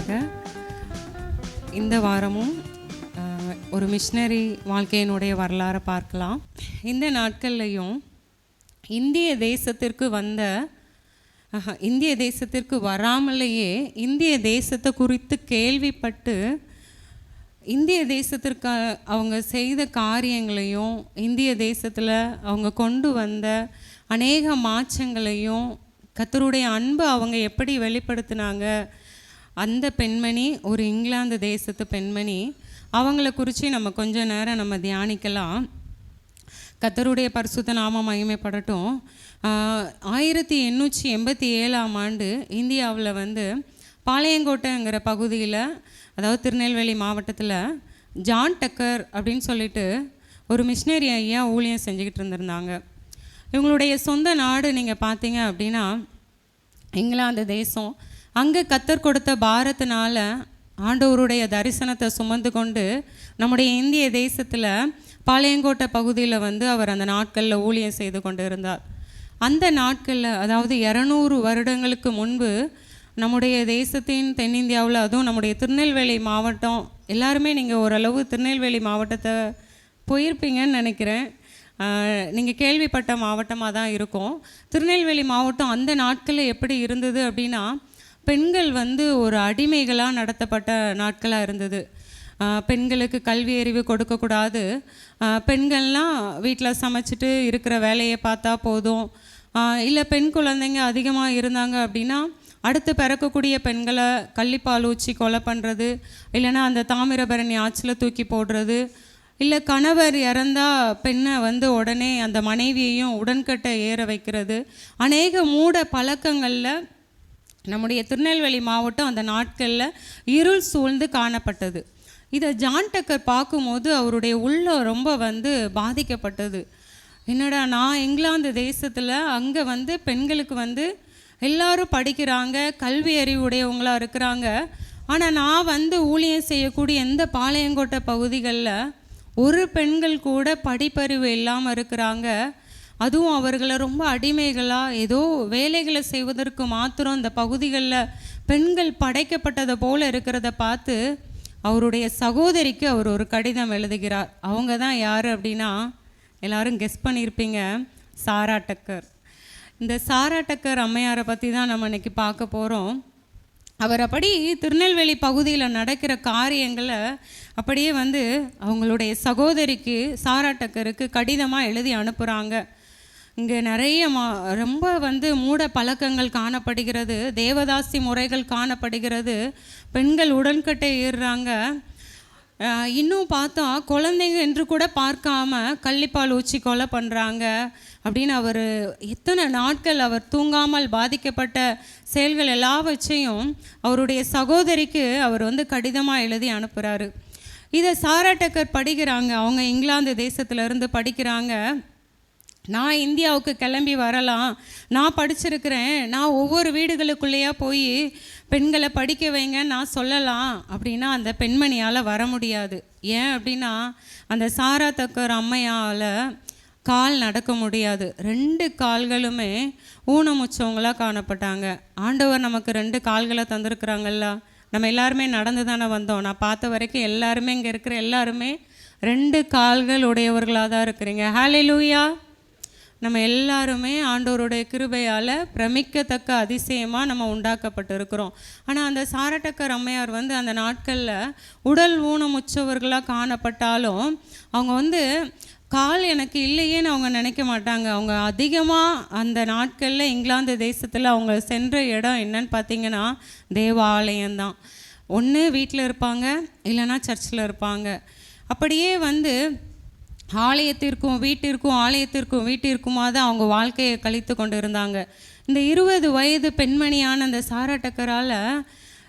கர்த்தருடைய இந்த வாரமும் ஒரு மிஷினரி வாழ்க்கையினுடைய வரலாறை பார்க்கலாம். இந்த நாட்கள்லையும் இந்திய தேசத்திற்கு வந்த இந்திய தேசத்திற்கு வராமலேயே இந்திய தேசத்தை குறித்து கேள்விப்பட்டு இந்திய தேசத்திற்கு அவங்க செய்த காரியங்களையும் இந்திய தேசத்தில் அவங்க கொண்டு வந்த அநேக மாற்றங்களையும் கத்தருடைய அன்பு அவங்க எப்படி வெளிப்படுத்தினாங்க அந்த பெண்மணி ஒரு இங்கிலாந்து தேசத்து பெண்மணி அவங்கள குறித்து நம்ம கொஞ்ச நேரம் நம்ம தியானிக்கலாம். கத்தருடைய பரிசுத்த நாம மகிமைப்படட்டும். ஆயிரத்தி எண்ணூற்றி எண்பத்தி ஏழாம் ஆண்டு இந்தியாவில் வந்து பாளையங்கோட்டைங்கிற பகுதியில் அதாவது திருநெல்வேலி மாவட்டத்தில் ஜான் டக்கர் அப்படின்னு சொல்லிட்டு ஒரு மிஷினரி ஐயா ஊழியம் செஞ்சுக்கிட்டு இருந்திருந்தாங்க. இவங்களுடைய சொந்த நாடு நீங்கள் பார்த்தீங்க அப்படின்னா இங்கிலாந்து தேசம். அங்கே கத்தர் கொடுத்த பாரத்தினால் ஆண்டவருடைய தரிசனத்தை சுமந்து கொண்டு நம்முடைய இந்திய தேசத்தில் பாளையங்கோட்டை பகுதியில் வந்து அவர் அந்த நாட்களில் ஊழியம் செய்து கொண்டு இருந்தார் அந்த நாட்களில் அதாவது இரநூறு வருடங்களுக்கு முன்பு நம்முடைய தேசத்தின் தென்னிந்தியாவில் அதுவும் நம்முடைய திருநெல்வேலி மாவட்டம் எல்லாருமே நீங்கள் ஓரளவு திருநெல்வேலி மாவட்டத்தை போயிருப்பீங்கன்னு நினைக்கிறேன். நீங்கள் கேள்விப்பட்ட மாவட்டமாக தான் இருக்கும். திருநெல்வேலி மாவட்டம் அந்த நாட்களில் எப்படி இருந்தது அப்படின்னா பெண்கள் வந்து ஒரு அடிமைகளாக நடத்தப்பட்ட நாட்களாக இருந்தது. பெண்களுக்கு கல்வி அறிவு கொடுக்கக்கூடாது பெண்கள்லாம் வீட்டில் சமைச்சிட்டு இருக்கிற வேலையை பார்த்தா போதும். இல்லை பெண் குழந்தைங்க அதிகமாக இருந்தாங்க அப்படின்னா அடுத்து பிறக்கக்கூடிய பெண்களை கள்ளிப்பால் ஊச்சி கொலை பண்ணுறது இல்லைன்னா அந்த தாமிரபரணி ஆற்றில் தூக்கி போடுறது இல்லை கணவர் இறந்தால் பெண்ணை வந்து உடனே அந்த மனைவியையும் உடன்கட்டை ஏற வைக்கிறது. அநேக மூட பழக்கங்களில் நம்முடைய திருநெல்வேலி மாவட்டம் அந்த நாட்களில் இருள் சூழ்ந்து காணப்பட்டது. இதை ஜான் டக்கர் பார்க்கும்போது அவருடைய உள்ள ரொம்ப வந்து பாதிக்கப்பட்டது. என்னடா நான் இங்கிலாந்து தேசத்தில் அங்கே வந்து பெண்களுக்கு வந்து எல்லாரும் படிக்கிறாங்க கல்வி அறிவுடையவங்களாக இருக்கிறாங்க. ஆனால் நான் வந்து ஊழியம் செய்யக்கூடிய எந்த பாளையங்கோட்டை பகுதிகளில் ஒரு பெண்கள் கூட படிப்பறிவு இல்லாமல் இருக்கிறாங்க. அதுவும் அவர்களை ரொம்ப அடிமைகளாக ஏதோ வேலைகளை செய்வதற்கு மாத்திரம் அந்த பகுதிகளில் பெண்கள் படைக்கப்பட்டதை போல் இருக்கிறத பார்த்து அவருடைய சகோதரிக்கு அவர் ஒரு கடிதம் எழுதுகிறார். அவங்க தான் யார் அப்படின்னா எல்லாரும் கெஸ் பண்ணியிருப்பீங்க சாரா டக்கர். இந்த சாரா டக்கர் அம்மையாரை பற்றி தான் நம்ம இன்னைக்கு பார்க்க போகிறோம் அவர் அப்படி திருநெல்வேலி பகுதியில் நடக்கிற காரியங்களை அப்படியே வந்து அவங்களுடைய சகோதரிக்கு சாரா டக்கருக்கு கடிதமாக எழுதி அனுப்புகிறாங்க இங்கே நிறைய மா ரொம்ப வந்து மூட பழக்கங்கள் காணப்படுகிறது தேவதாசி முறைகள் காணப்படுகிறது. பெண்கள் உடன்கட்டை ஏறுறாங்க. இன்னும் பார்த்தா குழந்தைங்க என்று கூட பார்க்காம கள்ளிப்பால் ஊச்சி கொலை பண்ணுறாங்க அப்படின்னு அவர் எத்தனை நாட்கள் அவர் தூங்காமல் பாதிக்கப்பட்ட செயல்கள் எல்லாவற்றையும் அவருடைய சகோதரிக்கு அவர் வந்து கடிதமாக எழுதி அனுப்புகிறாரு இதை சாரா டக்கர் படிக்கிறாங்க. அவங்க இங்கிலாந்து தேசத்துலேருந்து படிக்கிறாங்க. நான் இந்தியாவுக்கு கிளம்பி வரலாம். நான் படிச்சிருக்கிறேன். நான் ஒவ்வொரு வீடுகளுக்குள்ளேயா போய் பெண்களை படிக்க வைங்க நான் சொல்லலாம் அப்படின்னா அந்த பெண்மணியால் வர முடியாது. ஏன் அப்படின்னா அந்த சாரா தக்கர் அம்மையால் கால் நடக்க முடியாது. ரெண்டு கால்களுமே ஊனமுச்சவங்களாக காணப்பட்டாங்க. ஆண்டவர் நமக்கு ரெண்டு கால்களை தந்திருக்கிறாங்கல்ல. நம்ம எல்லாருமே நடந்து தானே வந்தோம். நான் பார்த்த வரைக்கும் எல்லாருமே இங்கே இருக்கிற எல்லாருமே ரெண்டு கால்கள் உடையவர்களாக தான் இருக்கிறீங்க. ஹாலே லூயா நம்ம எல்லாருமே ஆண்டோருடைய கிருபையால் பிரமிக்கத்தக்க அதிசயமாக நம்ம உண்டாக்கப்பட்டிருக்கிறோம். ஆனால் அந்த சாரட்டக்கர் அம்மையார் வந்து அந்த நாட்களில் உடல் ஊனமுற்றவர்களாக காணப்பட்டாலும் அவங்க வந்து கால் எனக்கு இல்லையேன்னு அவங்க நினைக்க மாட்டாங்க. அவங்க அதிகமாக அந்த நாட்களில் இங்கிலாந்து தேசத்தில் அவங்க சென்ற இடம் என்னன்னு பார்த்தீங்கன்னா தேவாலயம்தான். ஒன்று வீட்டில் இருப்பாங்க இல்லைன்னா சர்ச்சில் இருப்பாங்க. அப்படியே வந்து ஆலயத்திற்கும் வீட்டிற்கும் ஆலயத்திற்கும் வீட்டிற்குமா தான் அவங்க வாழ்க்கையை கழித்து கொண்டு இருந்தாங்க இந்த இருபது வயது பெண்மணியான அந்த சாராட்டக்கரால்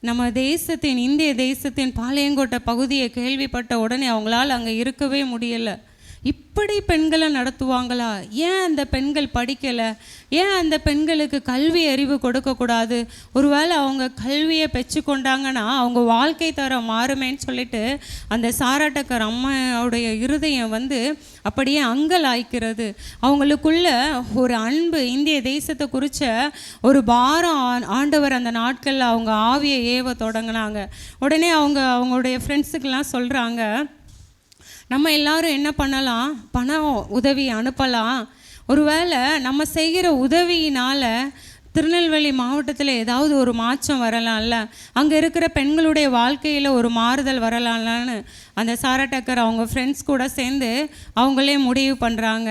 நம்ம தேசத்தின் இந்திய தேசத்தின் பாளையங்கோட்டை பகுதியை கேள்விப்பட்ட உடனே அவங்களால் அங்கே இருக்கவே முடியலை. இப்படி பெண்களை நடத்துவாங்களா? ஏன் அந்த பெண்கள் படிக்கலை? ஏன் அந்த பெண்களுக்கு கல்வி அறிவு கொடுக்கக்கூடாது ஒருவேளை அவங்க கல்வியை பெற்று கொண்டாங்கன்னா அவங்க வாழ்க்கை தரம் மாறுமேன்னு சொல்லிட்டு அந்த சாராட்டக்கர் அம்மாவுடைய இருதயம் வந்து அப்படியே அங்கலாய்க்கிறது. அவங்களுக்குள்ள ஒரு அன்பு இந்திய தேசத்தை குறித்த ஒரு பாரம் ஆ- ஆண்டவர் அந்த நாட்களில் அவங்க ஆவியை ஏவ தொடங்கினாங்க. உடனே அவங்க அவங்களுடைய ஃப்ரெண்ட்ஸுக்கெல்லாம் சொல்கிறாங்க நம்ம எல்லாரும் என்ன பண்ணலாம்? பணம் உதவி அனுப்பலாம். ஒருவேளை நம்ம செய்கிற உதவியினால் திருநெல்வேலி மாவட்டத்தில் ஏதாவது ஒரு மாற்றம் வரலாம்ல? அங்கே இருக்கிற பெண்களுடைய வாழ்க்கையில் ஒரு மாறுதல் வரலாம்லான்னு அந்த சாரா டக்கர் அவங்க ஃப்ரெண்ட்ஸ் கூட சேர்ந்து அவங்களே முடிவு பண்ணுறாங்க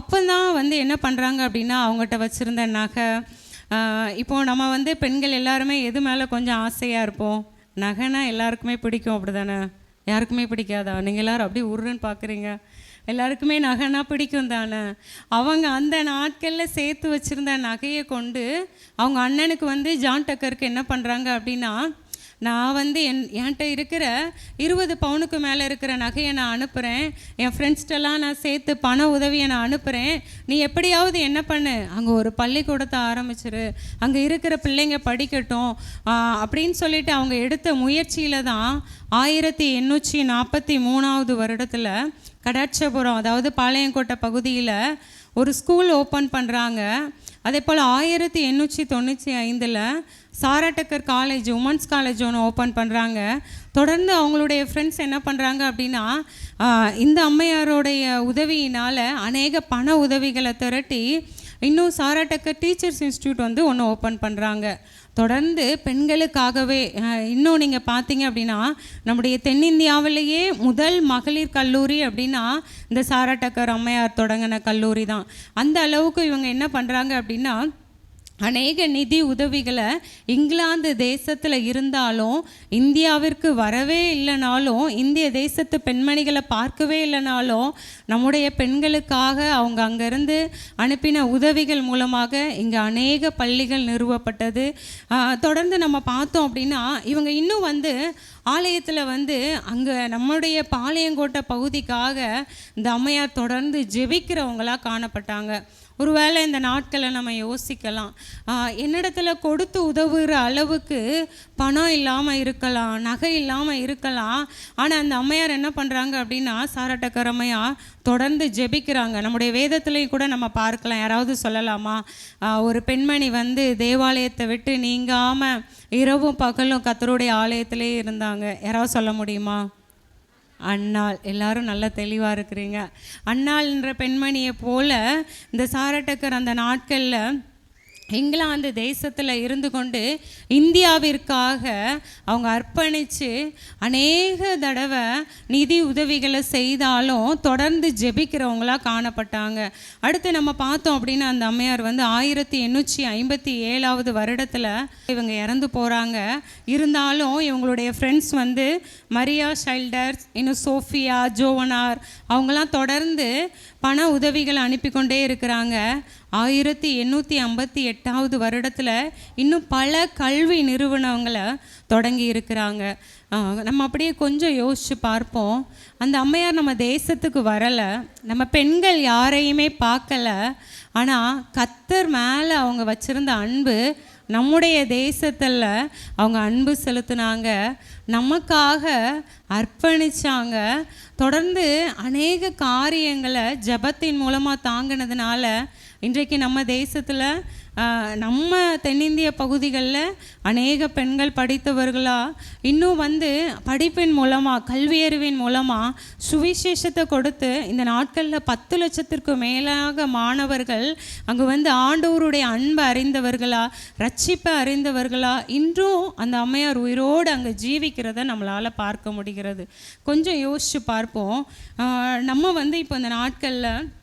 அப்போ தான் வந்து என்ன பண்ணுறாங்க அப்படின்னா அவங்ககிட்ட வச்சுருந்த நகை இப்போது இப்போ நம்ம வந்து பெண்கள் எல்லாருமே எது மேலே கொஞ்சம் ஆசையாக இருப்போம்? நகைனா எல்லாருக்குமே பிடிக்கும் அப்படி தானே யாருக்குமே பிடிக்காதா? நீங்கள் எல்லாரும் அப்படியே உருன்னு பார்க்குறீங்க எல்லாருக்குமே நகைனா பிடிக்கும் தானே? அவங்க அந்த நாட்களில் சேர்த்து வச்சுருந்த நகையை கொண்டு அவங்க அண்ணனுக்கு வந்து ஜான் டக்கருக்கு என்ன பண்ணுறாங்க அப்படின்னா நான் வந்து என் என்கிட்ட இருக்கிற இருபது பவுனுக்கு மேலே இருக்கிற நகையை நான் அனுப்புகிறேன் என் ஃப்ரெண்ட்ஸ்டெல்லாம் நான் சேர்த்து பண உதவியை நான் அனுப்புகிறேன் நீ எப்படியாவது என்ன பண்ணு? அங்கே ஒரு பள்ளிக்கூடத்தை ஆரம்பிச்சிரு. அங்கே இருக்கிற பிள்ளைங்க படிக்கட்டும். அப்படின்னு சொல்லிட்டு அவங்க எடுத்த முயற்சியில் தான் ஆயிரத்தி எண்ணூற்றி நாற்பத்தி மூணாவது வருடத்தில் கடாட்சபுரம் அதாவது பாளையங்கோட்டை பகுதியில் ஒரு ஸ்கூல் ஓப்பன் பண்ணுறாங்க அதே போல் ஆயிரத்தி எண்ணூற்றி தொண்ணூற்றி ஐந்தில் Sarah Tucker college women's college ஒன்று ஓப்பன் பண்ணுறாங்க தொடர்ந்து அவங்களுடைய ஃப்ரெண்ட்ஸ் என்ன பண்ணுறாங்க அப்படின்னா இந்த அம்மையாரோடைய உதவியினால் அநேக பண உதவிகளை திரட்டி இன்னும் சாராட்டக்கர் டீச்சர்ஸ் இன்ஸ்டியூட் வந்து ஒன்று ஓப்பன் பண்ணுறாங்க தொடர்ந்து பெண்களுக்காகவே இன்னும் நீங்கள் பார்த்தீங்க அப்படின்னா நம்முடைய தென்னிந்தியாவிலேயே முதல் மகளிர் கல்லூரி அப்படின்னா இந்த சாராட்டக்கர் அம்மையார் தொடங்கின கல்லூரி தான். அந்த அளவுக்கு இவங்க என்ன பண்ணுறாங்க அப்படின்னா அநேக நிதி உதவிகளை இங்கிலாந்து தேசத்தில் இருந்தாலும் இந்தியாவிற்கு வரவே இல்லைனாலும் இந்திய தேசத்து பெண்மணிகளை பார்க்கவே இல்லைனாலும் நம்முடைய பெண்களுக்காக அவங்க அங்கேருந்து அனுப்பின உதவிகள் மூலமாக இங்கே அநேக பள்ளிகள் நிறுவப்பட்டது. தொடர்ந்து நம்ம பார்த்தோம் அப்படின்னா இவங்க இன்னும் வந்து ஆலயத்தில் வந்து அங்கே நம்முடைய பாளையங்கோட்டை பகுதிக்காக இந்த அம்மையார் தொடர்ந்து ஜெபிக்கிறவங்களா காணப்பட்டாங்க. ஒருவேளை இந்த நாட்களை நம்ம யோசிக்கலாம். என்னிடத்துல கொடுத்து உதவுகிற அளவுக்கு பணம் இல்லாமல் இருக்கலாம் நகை இல்லாமல் இருக்கலாம். ஆனால் அந்த அம்மையார் என்ன பண்ணுறாங்க அப்படின்னா சாராட்டக்கர் அம்மையார் தொடர்ந்து ஜெபிக்கிறாங்க. நம்முடைய வேதத்துலேயும் கூட நம்ம பார்க்கலாம். யாராவது சொல்லலாமா? ஒரு பெண்மணி வந்து தேவாலயத்தை விட்டு நீங்காமல் இரவும் பகலும் கத்தருடைய ஆலயத்திலே இருந்தாங்க. யாராவது சொல்ல முடியுமா? அண்ணாள் எல்லாரும் நல்லா தெளிவாக இருக்கிறீங்க. அண்ணாள்ன்ற பெண்மணியை போல இந்த சாரட்டக்கர் அந்த நாட்களில் இங்கிலாந்து தேசத்தில் இருந்து கொண்டு இந்தியாவிற்காக அவங்க அர்ப்பணித்து அநேக தடவை நிதி உதவிகளை செய்தாலும் தொடர்ந்து ஜெபிக்கிறவங்களா காணப்பட்டாங்க. அடுத்து நம்ம பார்த்தோம் அப்படின்னா அந்த அம்மையார் வந்து ஆயிரத்தி எண்ணூற்றி ஐம்பத்தி ஏழாவது வருடத்தில் இவங்க இறந்து போகிறாங்க இருந்தாலும் இவங்களுடைய ஃப்ரெண்ட்ஸ் வந்து மரியா ஷைல்டர்ஸ் இன்னும் சோஃபியா ஜோவனார் அவங்களாம் தொடர்ந்து பண உதவிகளை அனுப்பி கொண்டே இருக்கிறாங்க. ஆயிரத்தி எண்ணூற்றி ஐம்பத்தி எட்டாவது வருடத்தில் இன்னும் பல கல்வி நிறுவனங்களை தொடங்கி இருக்கிறாங்க. நம்ம அப்படியே கொஞ்சம் யோசித்து பார்ப்போம். அந்த அம்மையார் நம்ம தேசத்துக்கு வரலை. நம்ம பெண்கள் யாரையுமே பார்க்கல. ஆனால் கத்தர் மேலே அவங்க வச்சுருந்த அன்பு நம்முடைய தேசத்தில் அவங்க அன்பு செலுத்தினாங்க நமக்காக அர்ப்பணித்தாங்க தொடர்ந்து அநேக காரியங்களை ஜெபத்தின் மூலமாக தாங்கினதுனால இன்றைக்கு நம்ம தேசத்தில் நம்ம தென்னிந்திய பகுதிகளில் அநேக பெண்கள் படித்தவர்களாக இன்னும் வந்து படிப்பின் மூலமாக கல்வியறிவின் மூலமாக சுவிசேஷத்தை கொடுத்து இந்த நாட்களில் பத்து லட்சத்திற்கு மேலாக மாணவர்கள் அங்கே வந்து ஆண்டவருடைய அன்பை அறிந்தவர்களா ரட்சிப்பை அறிந்தவர்களா இன்றும் அந்த அம்மையார் உயிரோடு அங்கே ஜீவிக்கிறத நம்மளால் பார்க்க முடிகிறது. கொஞ்சம் யோசித்து பார்ப்போம். நம்ம வந்து இப்போ இந்த நாட்களில்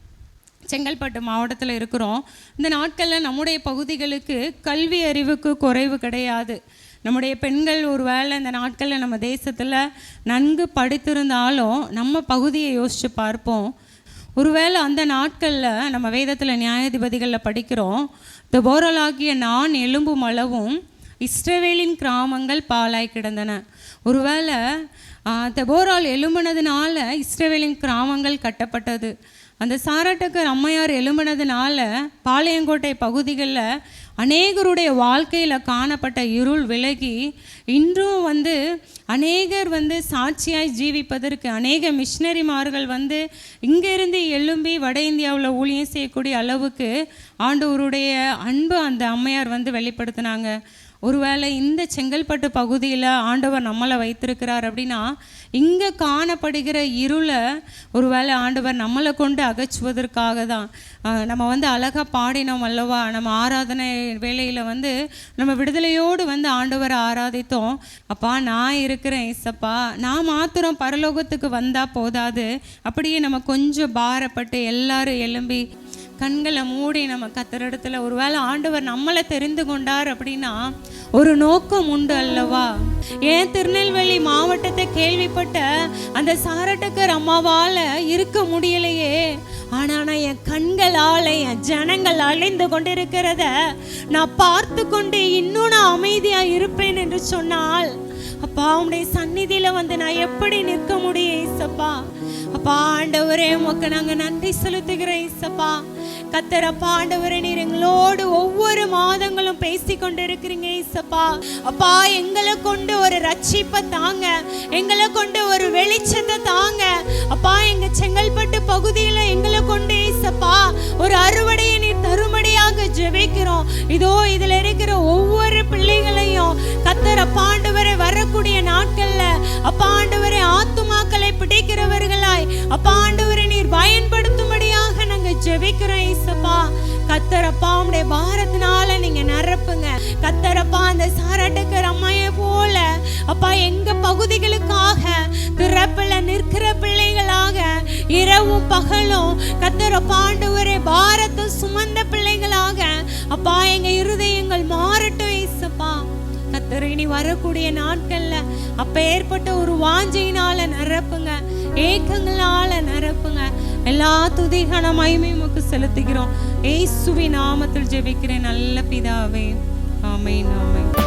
செங்கல்பட்டு மாவட்டத்தில் இருக்கிறோம். இந்த நாட்களில் நம்முடைய பகுதிகளுக்கு கல்வி அறிவுக்கு குறைவு கிடையாது. நம்முடைய பெண்கள் ஒரு வேளை இந்த நாட்களில் நம்ம தேசத்தில் நன்கு படித்திருந்தாலும் நம்ம பகுதியை யோசித்து பார்ப்போம். ஒருவேளை அந்த நாட்களில் நம்ம வேதத்தில் நியாயாதிபதிகளில் படிக்கிறோம். இந்த போரலாகிய நான் எலும்பும் அளவும் இஸ்ரவேலின் கிராமங்கள் பாலாய் கிடந்தன. ஒருவேளை தபோரால் தெபோரால் எழும்பினதுனால இஸ்ரவேலின் கிராமங்கள் கட்டப்பட்டது. அந்த சாராட்டக்கர் அம்மையார் எழும்பினதுனால பாளையங்கோட்டை பகுதிகளில் அநேகருடைய வாழ்க்கையில் காணப்பட்ட இருள் விலகி இன்றும் வந்து அநேகர் வந்து சாட்சியாய் ஜீவிப்பதற்கு அநேக மிஷினரிமார்கள் வந்து இங்கேருந்து எழும்பி வட இந்தியாவில் ஊழியம் செய்யக்கூடிய அளவுக்கு ஆண்டவருடைய அன்பு அந்த அம்மையார் வந்து வெளிப்படுத்தினாங்க. ஒருவேளை இந்த செங்கல்பட்டு பகுதியில் ஆண்டவர் நம்மளை வைத்திருக்கிறார் அப்படின்னா இங்கே காணப்படுகிற இருளை ஒருவேளை ஆண்டவர் நம்மளை கொண்டு அகற்றுவதற்காக தான் நம்ம வந்து அழகாக பாடினோம் அல்லவா? நம்ம ஆராதனை வேலையில் வந்து நம்ம விடுதலையோடு வந்து ஆண்டவரை ஆராதித்தோம். அப்பா நான் இருக்கிறேன் இசப்பா. நான் மாத்திரம் பரலோகத்துக்கு வந்தால் போதாது. அப்படியே நம்ம கொஞ்சம் பாரப்பட்டு எல்லாரும் எழும்பி கண்களை மூடி நம்ம கத்தரிடத்துல ஒருவேளை ஆண்டவர் நம்மளை தெரிந்து கொண்டார் அப்படின்னா ஒரு நோக்கம் உண்டு அல்லவா? ஏன் திருநெல்வேலி மாவட்டத்தை கேள்விப்பட்ட அந்த சாரட்டக்கர் அம்மாவால் இருக்க முடியலையே. ஆனால் நான் என் கண்களால் என் ஜனங்கள் அலைந்து கொண்டிருக்கிறத நான் பார்த்து கொண்டு இன்னும் நான் அமைதியாக இருப்பேன் என்று சொன்னால் அப்பா உடைய சந்நிதியில வந்து நான் எப்படி நிற்க முடியும் இசப்பா அப்பா ஆண்டவரே உமக்கு நாங்கள் நன்றி செலுத்துகிறோம் இசப்பா கத்தரப்பா ஆண்டவரே நீர் எங்களோடு ஒவ்வொரு மாதங்களும் பேசி கொண்டு இருக்கிறீங்க ஈசப்பா. அப்பா எங்களை கொண்டு ஒரு ரட்சிப்பை தாங்க. எங்களை கொண்டு ஒரு வெளிச்சத்தை தாங்க. அப்பா எங்க செங்கல்பட்டு பகுதியில் எங்களை கொண்டு ஈசப்பா ஒரு அறுவடையை நீர் தருமடியாக ஜெபிக்கிறோம். இதோ இதில் இருக்கிற ஒவ்வொரு பிள்ளைகளையும் கத்தர் பாண்டவரை வரக்கூடிய நாட்கள்ல அப்பா ஆண்டவரை ஆத்துமாக்களை பிடிக்கிறவர்களாய் அப்பாண்டவரை நீர் பயன்படுத்தும் ஜெபிக்கிறோம் இசப்பா கத்தரப்பா உடைய பாரத்தினால நீங்க நிரப்புங்க. கத்தரப்பா அந்த சாராட்டுக்கிற அம்மையை போல. அப்பா எங்க பகுதிகளுக்காக திறப்பில் நிற்கிற பிள்ளைகளாக இரவும் பகலும் கத்தரப்பா ஆண்டவரே பாரத்தை சுமந்த பிள்ளைகளாக அப்பா எங்க இருதயங்கள் மாறட்டும் இசப்பா கத்தர் இனி வரக்கூடிய நாட்கள்ல அப்ப ஏற்பட்ட ஒரு வாஞ்சையினால நிரப்புங்க. ஏக்கங்களால நிரப்புங்க. எல்லா துதிகன மகிமையும் உமக்கு செலுத்துகிறோம். ஏசுவி நாமத்தில் ஜெபிக்கிறேன். நல்ல பிதாவே. ஆமை ஆமை